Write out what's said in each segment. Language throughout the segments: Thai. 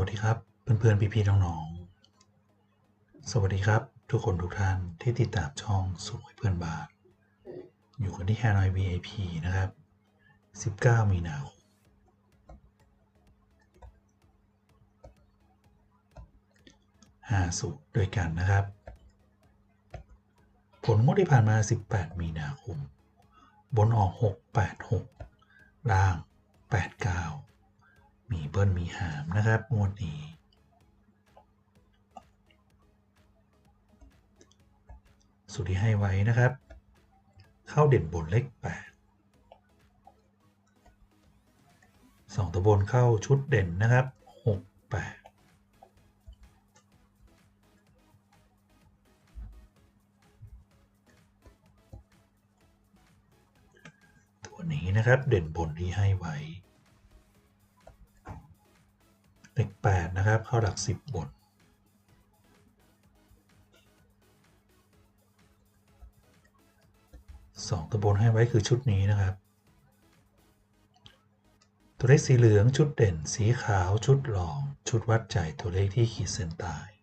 วัสดีครับเพื่อนๆพี่ๆน้องๆ สวัสดีครับ ทุกคนทุกท่านที่ติดตามช่องสุขเพื่อนบานอยู่กันที่ Hanoi VIP นะครับ 19 มีนาคมห้าสุขด้วยกันนะครับ ผลงวดที่ผ่านมา 18 มีนาคม บนออก 686 ล่าง 89 มีเบิ้ลมีหามนะครับงวดนี้สุดที่ให้ไว้นะครับ เข้าเด่นบนเลข8สองตัวบนเข้าชุดเด่นนะครับ6 8ตัวนี้นะครับเด่นบนที่ให้ไว้ เลข8นะครับ เข้าหลัก10บนสองตัวบนให้ไว้คือชุดนี้นะครับ ตัวเลขสีเหลืองชุดเด่น สีขาวชุดรอง ชุดวัดใจตัวเลขที่ขีดเส้นใต้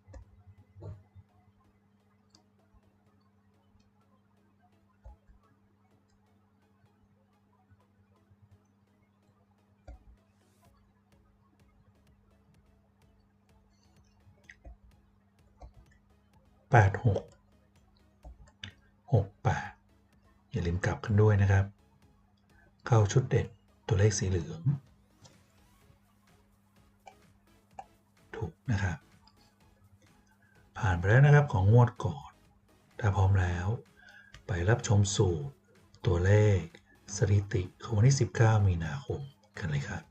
แปดหกหกแปดอย่าลืมกลับกันด้วยนะครับ เข้าชุดเด่นตัวเลขสีเหลือง ถูกนะครับ ผ่านไปแล้วนะครับของงวดก่อน ถ้าพร้อมแล้ว ไปรับชมสูตรตัวเลขสถิติของวันที่ 19 มีนาคมกันเลยครับ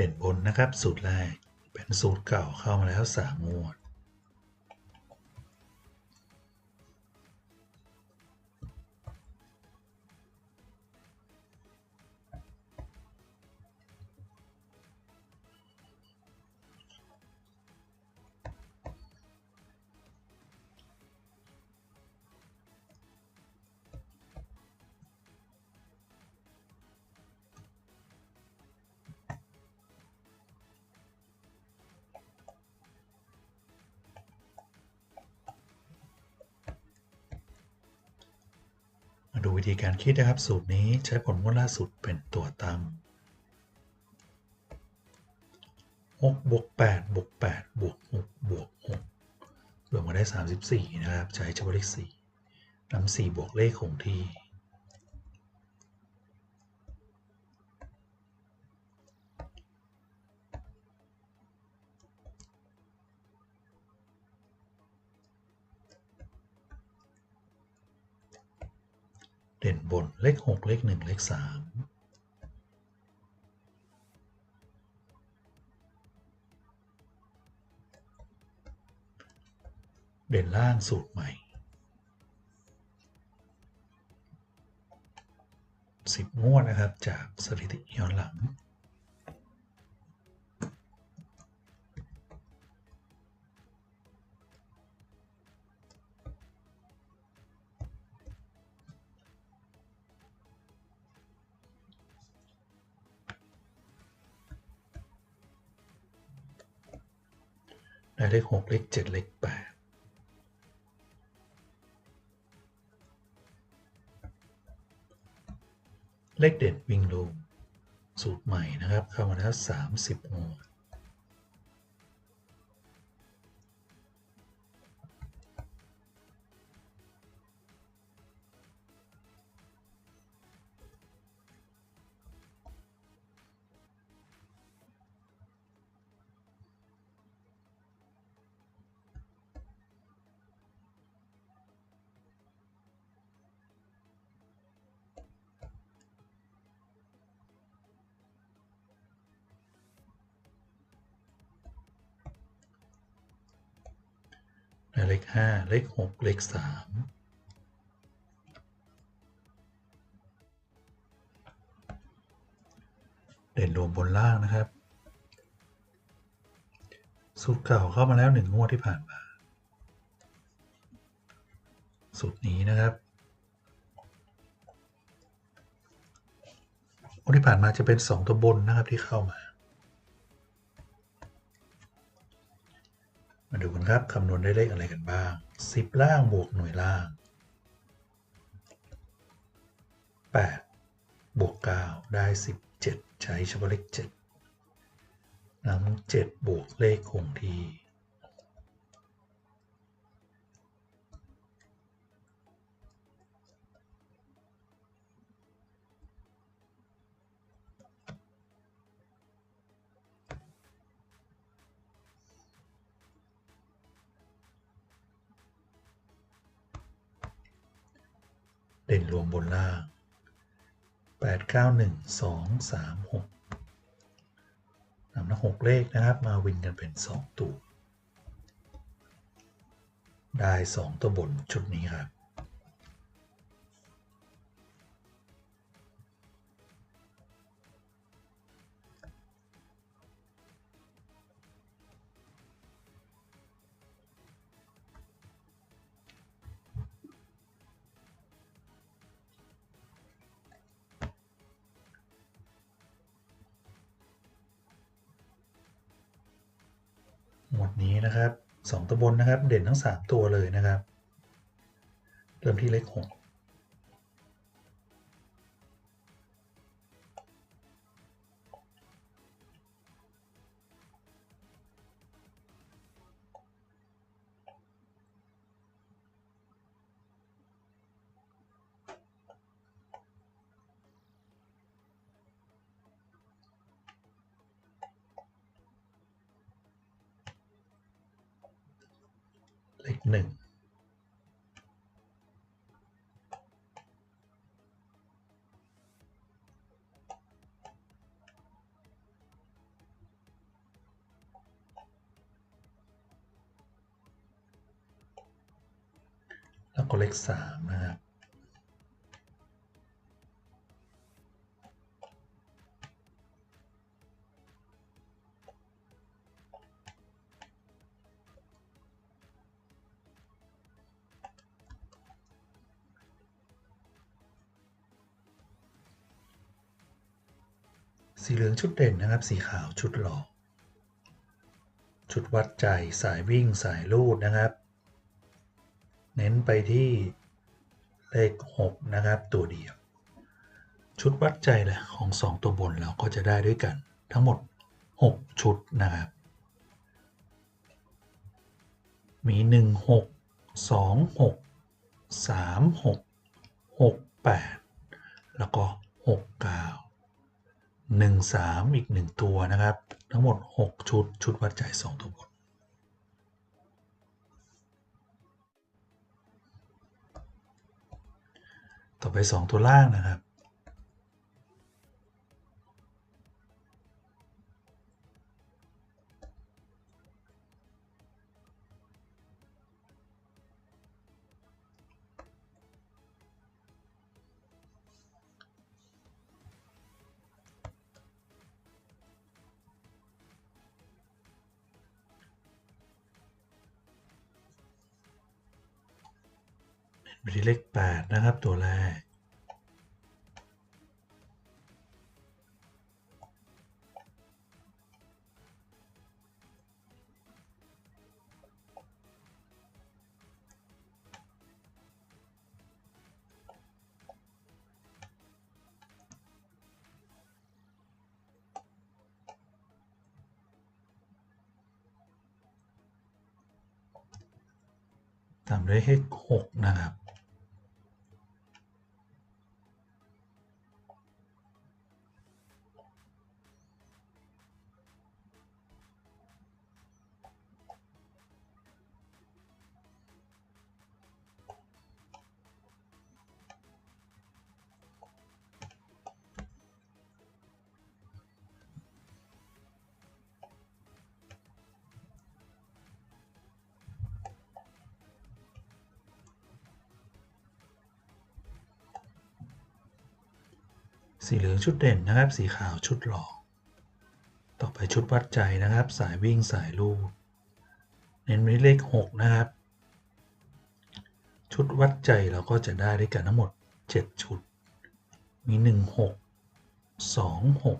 เด่นบนนะครับ สูตรแรกเป็นสูตรเก่าเข้ามาแล้วสามงวด มาดูวิธีการคิดนะครับ สูตรนี้ใช้ผลงวดล่าสุดเป็นตัวตั้ง6บวก8บวก8บวก6บวก6รวมมาได้ 34 นะครับ ใช้เฉพาะเลข4นำ4บวกเลขคงที่ เด่นบนเลข6เลข1เลข3เด่นล่างสูตรใหม่ 10 งวดนะครับจากสถิติย้อนหลัง ได้เลข6เลข7เลขแปดเลขเด็ดวิ่งลงสูตรใหม่นะครับเข้ามาแล้ว30งวด เลขห้าเลขหกเลขสามเด่นรวมบนล่างนะครับ สูตรเก่าเข้ามาแล้วหนึ่งงวดที่ผ่านมา สูตรนี้นะครับงวดที่ผ่านมาจะเป็นสองตัวบนนะครับที่เข้ามา มาดูกันครับคำนวณได้เลขอะไรกันบ้าง 10 ล่างบวกหน่วยล่าง 8 บวก 9 ได้ 17 ใช้เฉพาะเลข7นำ7บวกเลขคงที่ เด่นรวมบนล่าง 8 9 1 2 3 6นำนะ6เลขนะครับ มาวินกันเป็น 2 ตัว ได้ 2 ตัวบนชุดนี้ครับ นี้นะครับ 2 ตัวบนนะครับ เด่นทั้ง 3 ตัวเลยนะครับ เริ่มที่เลข6 หนึ่งแล้วก็เลขสามนะครับ สีเหลืองชุดเด่นนะครับ สีขาวชุดหลอก ชุดวัดใจสายวิ่งสายลูดนะครับ เน้นไปที่เลข 6 นะครับ ตัวเดียว ชุดวัดใจแหละของ 2 ตัวบนเราก็จะได้ด้วยกัน ทั้งหมด 6 ชุดนะครับ มี 1 6 2 6 3 6 6 8 แล้วก็ 6 9 1 3 อีก 1 ตัวนะครับ ทั้งหมด 6 ชุด ชุดวัดใจ 2 ตัวบนต่อไป 2 ตัวล่างนะครับ มีเลข 8 นะครับ ตัวแรก ตามด้วยเลข6นะครับ สีเหลืองชุดเด่นนะครับ สีขาวชุดหลอก ต่อไปชุดวัดใจนะครับ สายวิ่งสายลูดเน้นไว้เลข 6 นะครับ ชุดวัดใจเราก็จะได้ด้วยกันทั้งหมด 7 ชุด มี 1 6 2 6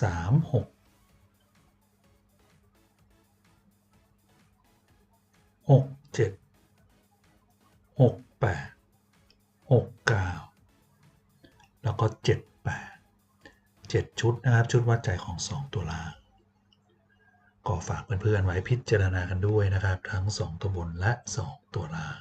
3 6 6 7 6 8 6 9 แล้วก็ 7 8 7 ชุดนะครับ ชุดวัดใจของ 2 ตัวล่าง ก็ฝากเพื่อนๆไว้พิจารณากันด้วยนะครับ ทั้ง 2 ตัวบนและ 2 ตัวล่าง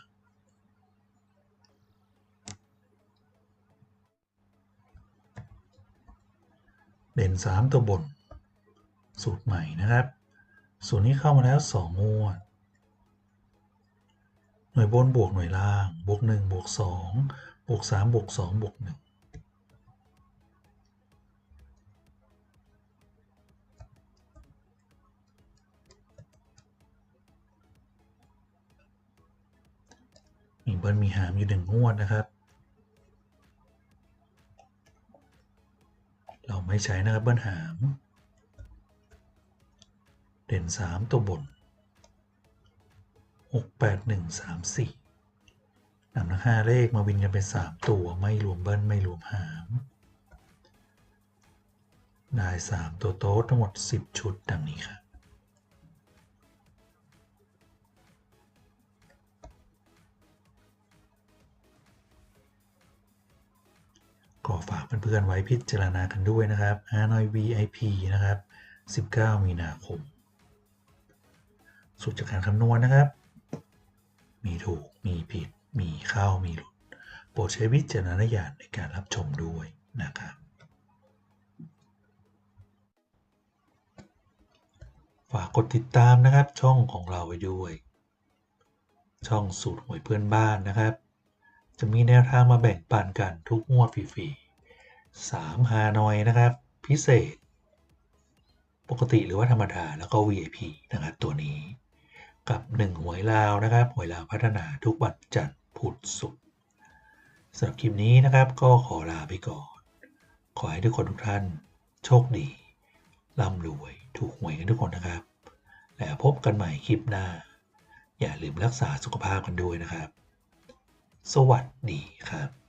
เด่น 3 ตัวบน สูตรใหม่นะครับ สูตรนี้เข้ามาแล้ว 2 งวด หน่วยบนบวกหน่วยล่าง บวก 1 บวก 2 บวก 3 บวก 2 บวก 1 มีเบิ้ลมีหามอยู่หนึ่งงวดนะครับ เราไม่ใช้นะครับเบิ้ลหาม เด่น 3 ตัวบน 6 8 1 3 4นำทั้ง5เลขมาวินกันเป็น 3 ตัวไม่รวมเบิ้ลไม่รวมหาม ได้ 3 ตัวโต๊ดทั้งหมด 10 ชุดดังนี้ครับ ฝากเพื่อนๆไว้พิจารณากันด้วยนะครับฮานอย VIP นะครับ 19 มีนาคม สุดจากการคำนวณนะครับ มีถูก มีผิด มีเข้า มีหลุด โปรดใช้วิจารณญาณในการรับชมด้วยนะครับ ฝากกดติดตามนะครับช่องของเราไว้ด้วย ช่องสูตรหวยเพื่อนบ้านนะครับจะมีแนวทางมาแบ่งปันกันทุกงวดฟรีๆ สามฮานอยนะครับ พิเศษ ปกติหรือว่าธรรมดาแล้วก็ VIP นะครับตัวนี้ กับ 1 หวยลาวนะครับ หวยลาวพัฒนาทุกวันจันทร์พุธศุกร์สำหรับคลิปนี้นะครับก็ขอลาไปก่อน ขอให้ทุกคนทุกท่านโชคดีร่ำรวยถูกหวยกันทุกคนนะครับ แล้วพบกันใหม่คลิปหน้า อย่าลืมรักษาสุขภาพกันด้วยนะครับ สวัสดีครับ